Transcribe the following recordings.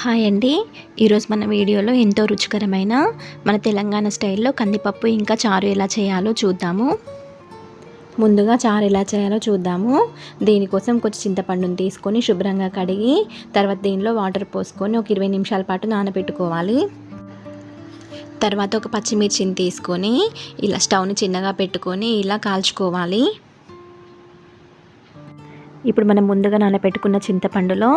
Hi అండి. ఈరోజు మన వీడియోలో ఎంతో రుచికరమైన మన తెలంగాణ స్టైల్లో కందిపప్పు ఇంకా చారు ఎలా చేయాలో చూద్దాము. ముందుగా చారు ఎలా చేయాలో చూద్దాము. దీనికోసం కొంచెం చింతపండుని తీసుకొని శుభ్రంగా కడిగి తర్వాత దీనిలో వాటర్ పోసుకొని ఒక ఇరవై నిమిషాల పాటు నానబెట్టుకోవాలి. తర్వాత ఒక పచ్చిమిర్చిని తీసుకొని ఇలా స్టవ్ని చిన్నగా పెట్టుకొని ఇలా కాల్చుకోవాలి. ఇప్పుడు మనం ముందుగా నానబెట్టుకున్న చింతపండులో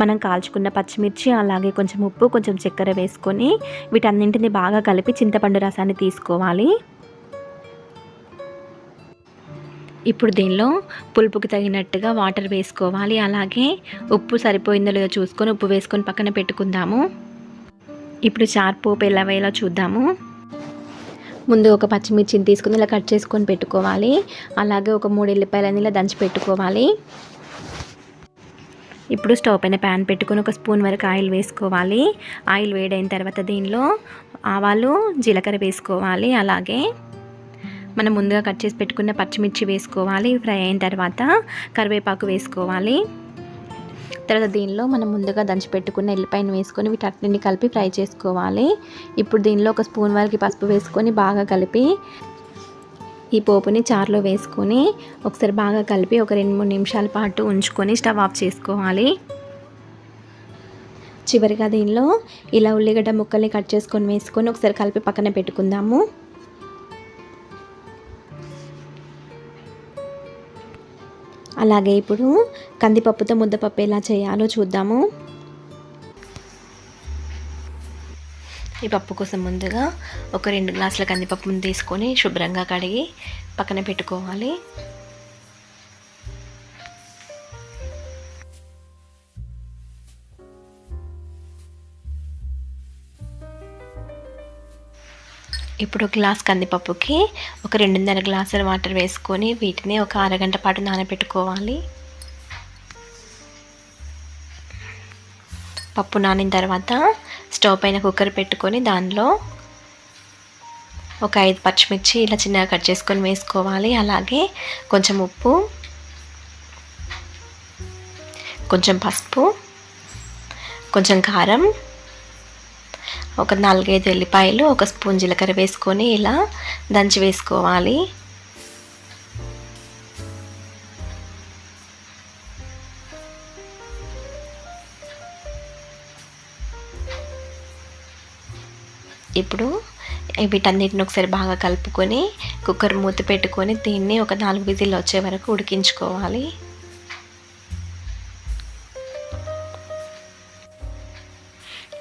మనం కాల్చుకున్న పచ్చిమిర్చి అలాగే కొంచెం ఉప్పు కొంచెం చక్కెర వేసుకొని వీటన్నింటిని బాగా కలిపి చింతపండు రసాన్ని తీసుకోవాలి. ఇప్పుడు దీనిలో పులుపుకి తగినట్టుగా వాటర్ వేసుకోవాలి. అలాగే ఉప్పు సరిపోయిందో లేదో చూసుకొని ఉప్పు వేసుకొని పక్కన పెట్టుకుందాము. ఇప్పుడు చార్పోపు ఎలా వేయాలో చూద్దాము. ముందు ఒక పచ్చిమిర్చిని తీసుకుని ఇలా కట్ చేసుకొని పెట్టుకోవాలి. అలాగే ఒక మూడు ఎల్లిపాయలని ఇలా దంచి పెట్టుకోవాలి. ఇప్పుడు స్టవ్ పైన ప్యాన్ పెట్టుకొని ఒక స్పూన్ వరకు ఆయిల్ వేసుకోవాలి. ఆయిల్ వేడైన తర్వాత దీనిలో ఆవాలు జీలకర్ర వేసుకోవాలి. అలాగే మనం ముందుగా కట్ చేసి పెట్టుకున్న పచ్చిమిర్చి వేసుకోవాలి. ఫ్రై అయిన తర్వాత కరివేపాకు వేసుకోవాలి. తర్వాత దీనిలో మనం ముందుగా దంచి పెట్టుకున్న ఎల్లిపాయను వేసుకొని వీటన్నిటిని కలిపి ఫ్రై చేసుకోవాలి. ఇప్పుడు దీనిలో ఒక స్పూన్ వరకు పసుపు వేసుకొని బాగా కలిపి ఈ పోపుని చారులో వేసుకొని ఒకసారి బాగా కలిపి ఒక రెండు మూడు నిమిషాల పాటు ఉంచుకొని స్టవ్ ఆఫ్ చేసుకోవాలి. చివరిగా దీనిలో ఇలా ఉల్లిగడ్డ ముక్కల్ని కట్ చేసుకొని వేసుకొని ఒకసారి కలిపి పక్కన పెట్టుకుందాము. అలాగే ఇప్పుడు కందిపప్పుతో ముద్దపప్పు ఎలా చేయాలో చూద్దాము. ఈ పప్పు కోసం ముందుగా ఒక రెండు గ్లాసుల కందిపప్పును తీసుకొని శుభ్రంగా కడిగి పక్కన పెట్టుకోవాలి. ఇప్పుడు గ్లాస్ కందిపప్పుకి ఒక రెండున్నర గ్లాసుల వాటర్ వేసుకొని వీటిని ఒక అరగంట పాటు నానబెట్టుకోవాలి. పప్పు నానిన తర్వాత స్టవ్ పైన కుక్కర్ పెట్టుకొని దానిలో ఒక ఐదు పచ్చిమిర్చి ఇలా చిన్నగా కట్ చేసుకొని వేసుకోవాలి. అలాగే కొంచెం ఉప్పు కొంచెం పసుపు కొంచెం కారం ఒక నాలుగైదు ఎల్లిపాయలు ఒక స్పూన్ జీలకర్ర వేసుకొని ఇలా దంచి వేసుకోవాలి. ఇప్పుడు వీటన్నిటిని ఒకసారి బాగా కలుపుకొని కుక్కర్ మూత పెట్టుకొని దీన్ని ఒక నాలుగు విజిల్ వచ్చే వరకు ఉడికించుకోవాలి.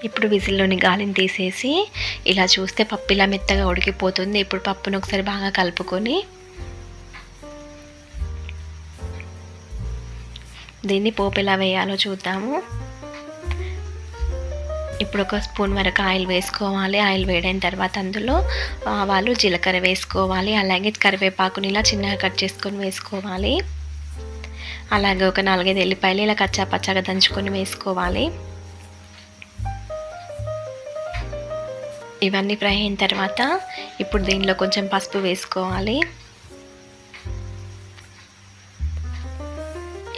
ఇప్పుడు విజిల్లోని గాలిని తీసేసి ఇలా చూస్తే పప్పు ఇలా మెత్తగా ఉడికిపోతుంది. ఇప్పుడు పప్పును ఒకసారి బాగా కలుపుకొని దీన్ని పోపు ఎలా వేయాలో చూద్దాము. ఇప్పుడు ఒక స్పూన్ వరకు ఆయిల్ వేసుకోవాలి. ఆయిల్ వేడైన తర్వాత అందులో ఆవాలు జీలకర్ర వేసుకోవాలి. అలాగే కరివేపాకుని ఇలా చిన్నగా కట్ చేసుకొని వేసుకోవాలి. అలాగే ఒక నాలుగైదు ఎల్లిపాయలు ఇలా కచ్చా పచ్చగా దంచుకొని వేసుకోవాలి. ఇవన్నీ ఫ్రై అయిన తర్వాత ఇప్పుడు దీనిలో కొంచెం పసుపు వేసుకోవాలి.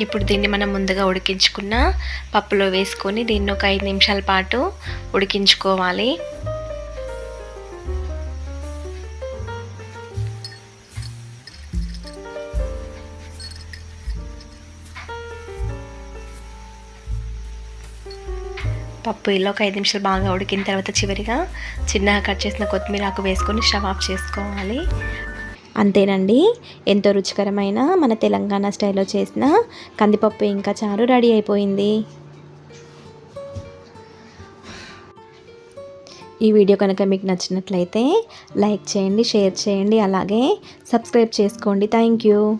ఇప్పుడు దీన్ని మనం ముందుగా ఉడికించుకున్న పప్పులో వేసుకొని దీన్ని ఒక ఐదు నిమిషాల పాటు ఉడికించుకోవాలి. పప్పు ఇలా ఒక ఐదు నిమిషాలు బాగా ఉడికిన తర్వాత చివరిగా చిన్నగా కట్ చేసిన కొత్తిమీర ఆకు వేసుకొని స్టవ్ ఆఫ్ చేసుకోవాలి. అంతేనండి. ఎంతో రుచికరమైన మన తెలంగాణ స్టైల్లో చేసిన కందిపప్పు ఇంకా చారు రెడీ అయిపోయింది. ఈ వీడియో కనుక మీకు నచ్చినట్లయితే లైక్ చేయండి షేర్ చేయండి అలాగే సబ్స్క్రైబ్ చేసుకోండి. Thank you.